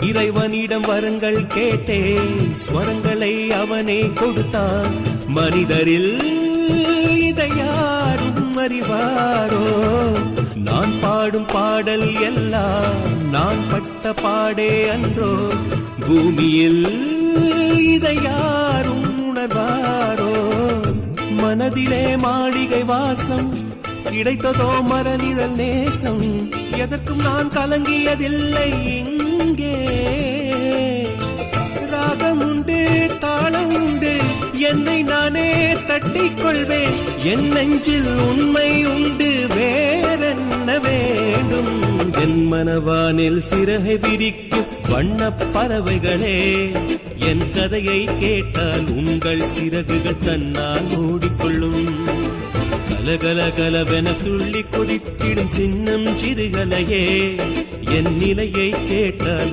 இறைவனிடம் வரங்கள் கேட்டேன். ஸ்வரங்களை அவனே கொடுத்தான். மனிதரில் இதை யாரும் அறிவாரோ? நான் பாடும் பாடல் எல்லாம் நான் பட்ட பாடே அன்றோ? பூமியில் இதை யாரும் உணர்வாரோ? மனதிலே மாளிகை வாசம் கிடைத்ததோ மரநிழல் நேசம் எதற்கும் நான் கலங்கியதில்லை இங்கே. ராகம் உண்டு தாளம் உண்டு என்னை நானே தட்டிக் கொள்வேன் என் நெஞ்சில் உண்மை உண்டு வேறென்ன வேண்டும்? என் மனவானில் சிறகை விரிக்கும் வண்ண பறவைகளே என் கதையை கேட்டால் உங்கள் சிறகுகள் தன்னால் ஓடிக்கொள்ளும். கலகல கலவென துள்ளி கொதித்திடும் சின்னம் சிறுகலையே. என் நிலையை கேட்டால்